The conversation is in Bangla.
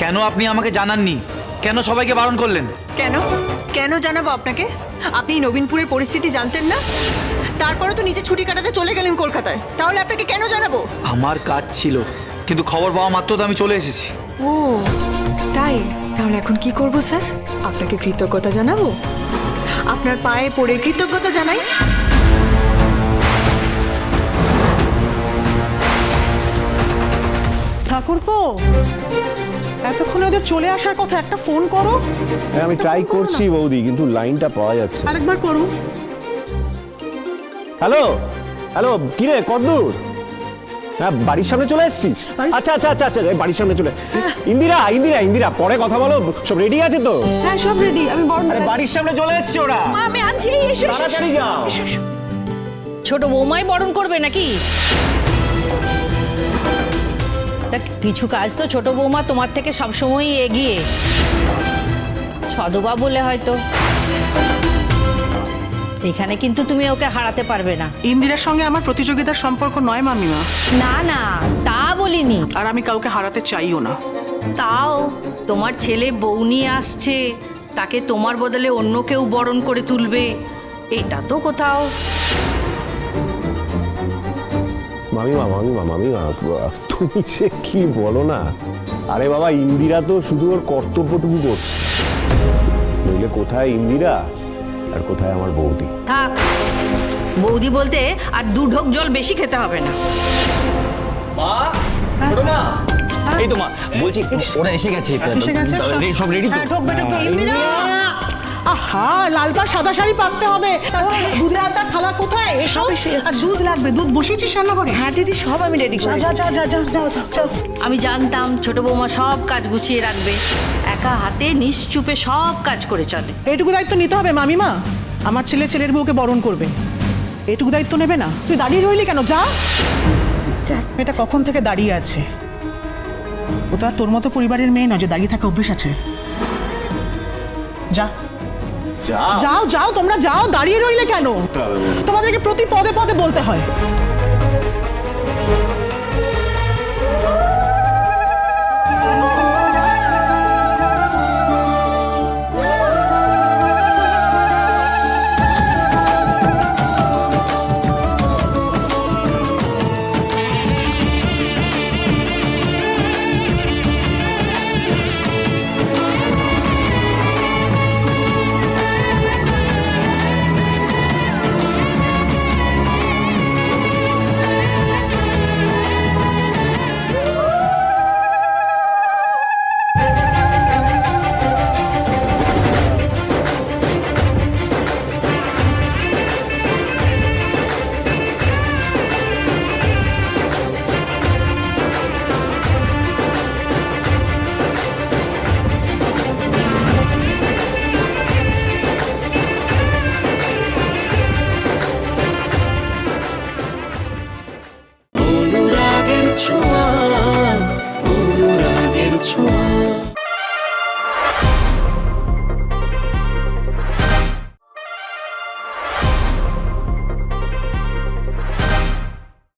কেন আপনি আমাকে জানাননি? কেন সবাইকে বারণ করলেন? কেন? কেন জানাব আপনাকে? আপনি নবীনপুরের পরিস্থিতি জানতেন না? তারপরে তো নিজে ছুটি কাটাতে চলে গেলেন কলকাতায়। তাহলে আপনাকে কেন জানাব? আমার কাজ ছিল কিন্তু খবর পাওয়া মাত্র তো আমি চলে এসেছি। ও তাই? তাহলে এখন কি করব স্যার? আপনাকে কৃতজ্ঞতা জানাব? আপনার পায়ে পড়ে কৃতজ্ঞতা জানাই? ঠাকুর তো এতক্ষণে ওদের চলে আসার কথা একটা ফোন করো। হ্যাঁ আমি ট্রাই করছি বৌদি কিন্তু লাইনটা পাওয়া যাচ্ছে। আরেকবার করো। হ্যালো হ্যালো কিরে কতদূর হ্যাঁ বাড়ির সামনে চলে এসেছিস? আচ্ছা আচ্ছা আচ্ছা আচ্ছা বাড়ির সামনে চলে ইন্দিরা ইন্দিরা ইন্দিরা পরে কথা বলো সব রেডি আছে তো? হ্যাঁ সব রেডি আমি বড় আরে বাড়ির সামনে চলে এসেছি ওরা। আমি আনছি এসো। তাড়াতাড়ি যাও। ছোট বৌমাই বরণ করবে নাকি? তা কিছু কাজ তো ছোট বৌমা তোমার থেকে সবসময়ই এগিয়ে। সদবা বলে হয়তো। এখানে কিন্তু তুমি ওকে হারাতে পারবে না। ইন্দিরার সঙ্গে আমার প্রতিযোগিতার সম্পর্ক নয় মামিমা। না না তা বলিনি। আর আমি কাউকে হারাতে চাইও না। তাও তোমার ছেলে বউ নিয়ে আসছে তাকে তোমার বদলে অন্য কেউ বরণ করে তুলবে এটা তো কোথাও মামিমা মামিমা মামিমা তুমি যে কি বলো না? আরে বাবা ইন্দিরা তো শুধু ওর কর্তব্যটুকু করছে। নইলে কোথায় ইন্দিরা? আর কোথায় আমার বৌদি? থাক বৌদি বলতে আর দু ঢোক জল বেশি খেতে হবে না। মা মা এই তো মা বলছি ওরা এসে গেছে। এসে গেছে? সব রেডি তো? আহা লাল পাড় সাদা শাড়ি পাততে হবে। তারপর দুধের আলতা থালা কোথায়? এসো আর দুধ লাগবে দুধ বসিয়েছিস রান্নাঘরে। হ্যাঁ দিদি সব আমি রেডি যা যা যা যা যা যাও যাও যাও। আমি জানতাম ছোট বৌমা সব কাজ গুছিয়ে রাখবে। একা হাতে নিশ্চুপে সব কাজ করে চলে। এইটুকু দায়িত্ব নিতে হবে মামিমা। আমার ছেলে ছেলের বউকে বরণ করবে। এটুকু দায়িত্ব নেবে না। তুই দাঁড়িয়ে রইলি কেন? যা। এটা কখন থেকে দাঁড়িয়ে আছে? ও তো আর তোর মতো পরিবারের মেয়ে নয় যে দাঁড়িয়ে থাকা অভ্যেস আছে। যা। যাও। যাও তোমরা যাও দাঁড়িয়ে রইলে কেন? তোমাদেরকে প্রতি পদে পদে বলতে হয়।